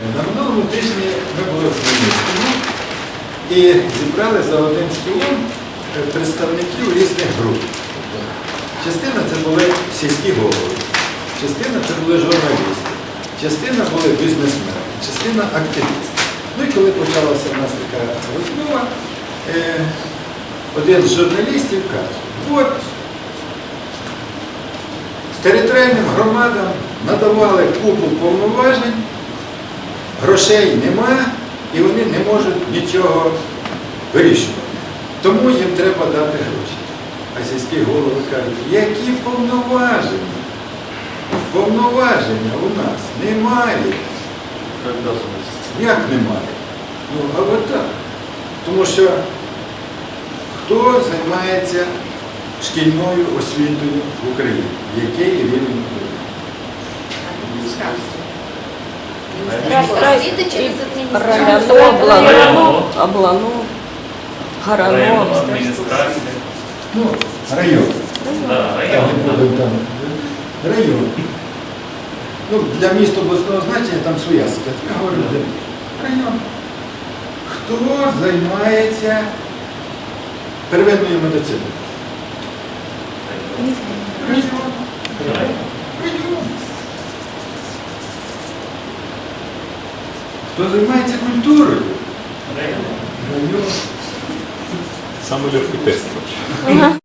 На минулому тижні ми були в Хмельницькому і зібрали за одним столом е, представників різних груп. Частина це були сільські голови, частина це були журналісти, частина були бізнесмени, частина активісти. Ну і коли почалася в нас така розмова, е, один з журналістів каже, от територіальним громадам надавали купу повноважень, грошей нема, і вони не можуть нічого вирішувати. Тому їм треба дати гроші. А сільські голови кажуть, які повноваження? Повноваження у нас немає. Як немає? Ну, а от так. Тому що хто займається шкільною освітою в Україні? Який рівень України? Освіти через адміністрацію. Районо, облано, облано, горано. Районну. Ну, район. Да, не там. Район. Ну, для міста обласного значення там своя ситуація. Я говорю, де? район. Хто займається первинною медициною? Район. Район. Хто займається культурою? Район. Район. Самый легкий тест вообще.